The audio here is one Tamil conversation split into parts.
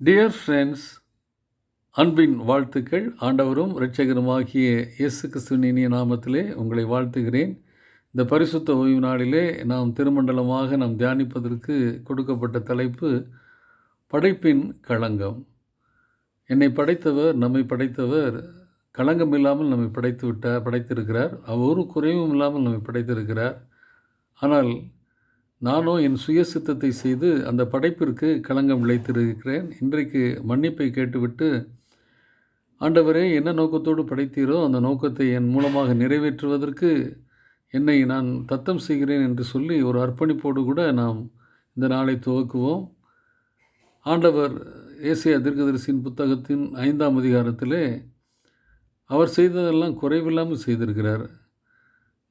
டியர் ஃப்ரெண்ட்ஸ் அன்பின் வாழ்த்துக்கள். ஆண்டவரும் இரட்சகருமாகிய இயேசு கிறிஸ்துவின் இனிய நாமத்திலே உங்களை வாழ்த்துகிறேன். இந்த பரிசுத்த ஓய்வு நாளிலே நாம் திருமண்டலமாக நாம் தியானிப்பதற்கு கொடுக்கப்பட்ட தலைப்பு படைப்பின் களங்கம். என்னை படைத்தவர் நம்மை படைத்தவர் களங்கம் இல்லாமல் நம்மை படைத்து விட்டார் படைத்திருக்கிறார். அவர் குறைவும் இல்லாமல் நம்மை படைத்திருக்கிறார். ஆனால் நானோ என் சுய சித்தத்தை செய்து அந்த படைப்பிற்கு களங்கம் விளைத்திருக்கிறேன் இன்றைக்கு மன்னிப்பை கேட்டுவிட்டு ஆண்டவரே என்ன நோக்கத்தோடு படைத்தீரோ அந்த நோக்கத்தை என் மூலமாக நிறைவேற்றுவதற்கு என்னை நான் தத்தம் செய்கிறேன் என்று சொல்லி ஒரு அர்ப்பணிப்போடு கூட நாம் இந்த நாளை துவக்குவோம். ஆண்டவர் ஏசிய தீர்க்கதரிசியின் புத்தகத்தின் ஐந்தாம் அதிகாரத்திலே அவர் செய்ததெல்லாம் குறைவில்லாமல் செய்திருக்கிறார்.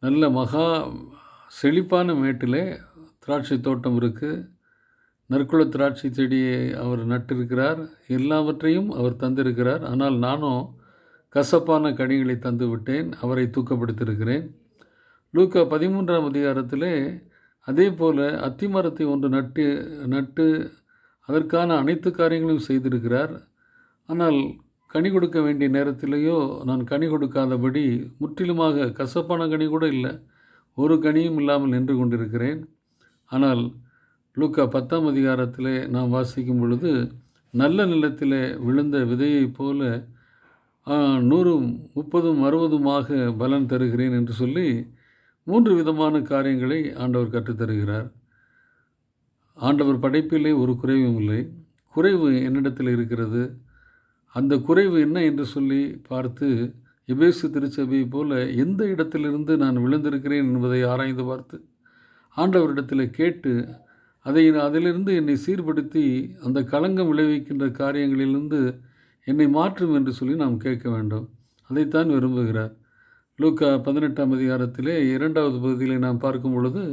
நல்ல மகா செழிப்பான மேட்டிலே திராட்சை தோட்டம் இருக்குது நற்குல திராட்சை செடியை அவர் நட்டிருக்கிறார். எல்லாவற்றையும் அவர் தந்திருக்கிறார். ஆனால் நானும் கசப்பான கனிகளை தந்து விட்டேன். அவரை தூக்கப்படுத்தியிருக்கிறேன். லூக்கா பதிமூன்றாம் அதிகாரத்திலே அதே போல் அத்திமரத்தை ஒன்று நட்டு நட்டு அதற்கான அனைத்து காரியங்களையும் செய்திருக்கிறார். ஆனால் கனி கொடுக்க வேண்டிய நேரத்திலேயோ நான் கனி கொடுக்காதபடி முற்றிலுமாக கசப்பான கனி கூட இல்லை. ஒரு கனியும் இல்லாமல் நின்று கொண்டிருக்கிறேன். ஆனால் லூக்கா பத்தாம் அதிகாரத்திலே நாம் வாசிக்கும் பொழுது நல்ல நிலத்திலே விழுந்த விதையைப் போல நூறும் முப்பதும் அறுபதுமாக பலன் தருகிறேன் என்று சொல்லி மூன்று விதமான காரியங்களை ஆண்டவர் கற்றுத்தருகிறார் ஆண்டவர் படைப்பிலே ஒரு குறைவும் இல்லை. குறைவு என்னிடத்தில் இருக்கிறது. அந்த குறைவு என்ன என்று சொல்லி பார்த்து எபேசு திருச்சபையைப் போல எந்த இடத்திலிருந்து நான் விழுந்திருக்கிறேன் என்பதை ஆராய்ந்து பார்த்து ஆண்டவரிடத்தில் கேட்டு அதை அதிலிருந்து என்னை சீர்படுத்தி அந்த களங்கம் விளைவிக்கின்ற காரியங்களிலிருந்து என்னை மாற்றும் என்று சொல்லி நாம் கேட்க வேண்டும். அதைத்தான் விரும்புகிறார். லூக்கா பதினெட்டாம் அதிகாரத்திலே இரண்டாவது பகுதியிலே நாம் பார்க்கும் பொழுது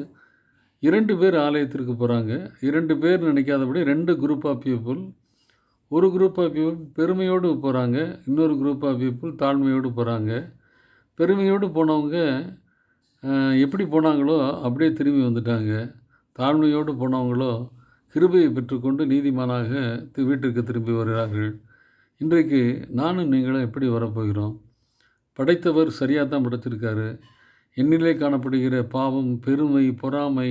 இரண்டு பேர் ஆலயத்திற்கு போகிறாங்க இரண்டு பேர் நினைக்காதபடி ரெண்டு குரூப் ஆஃப் பீப்புள் ஒரு குரூப் ஆஃப் பீப்புள் பெருமையோடு போகிறாங்க இன்னொரு குரூப் ஆஃப் பீப்புள் தாழ்மையோடு போகிறாங்க பெருமையோடு போனவங்க எப்படி போனாங்களோ அப்படியே திரும்பி வந்துட்டாங்க. தாழ்மையோடு போனவங்களோ கிருபையை பெற்றுக்கொண்டு நீதிமானாக வீட்டிற்கு திரும்பி வருகிறார்கள். இன்றைக்கு நானும் நீங்களும் எப்படி வரப்போகிறோம்? படைத்தவர் சரியாக தான் படைத்திருக்காரு. என்னிலே காணப்படுகிற பாவம் பெருமை பொறாமை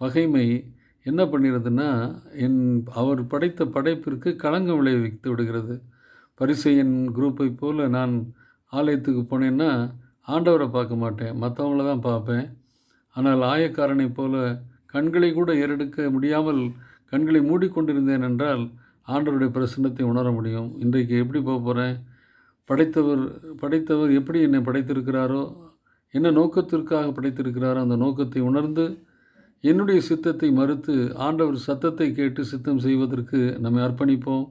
பகைமை என்ன பண்ணிடுதுன்னா என் அவர் படைத்த படைப்பிற்கு களங்கம் விளைவித்து விடுகிறது. பரிசையன் குரூப்பை போல் நான் ஆலயத்துக்கு போனேன்னா ஆண்டவரை பார்க்க மாட்டேன் மற்றவங்கள தான் பார்ப்பேன். ஆனால் ஆயக்காரனை போல கண்களை கூட ஏறெடுக்க முடியாமல் கண்களை மூடிக்கொண்டிருந்தேன் என்றால் ஆண்டவருடைய பிரசன்னத்தை உணர முடியும். இன்றைக்கு எப்படி போக போகிறேன் படைத்தவர் படைத்தவர் எப்படி என்னை படைத்திருக்கிறாரோ என்ன நோக்கத்திற்காக படைத்திருக்கிறாரோ அந்த நோக்கத்தை உணர்ந்து என்னுடைய சித்தத்தை மறுத்து ஆண்டவர் சத்தத்தை கேட்டு சித்தம் செய்வதற்கு நம்மை அர்ப்பணிப்போம்.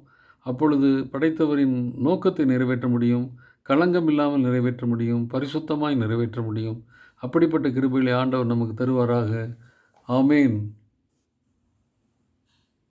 அப்பொழுது படைத்தவரின் நோக்கத்தை நிறைவேற்ற முடியும். களங்கம் இல்லாமல் நிறைவேற்ற முடியும் பரிசுத்தமாய் நிறைவேற்ற முடியும். அப்படிப்பட்ட கிருபைகளை ஆண்டவர் நமக்கு தருவாராக. ஆமேன்.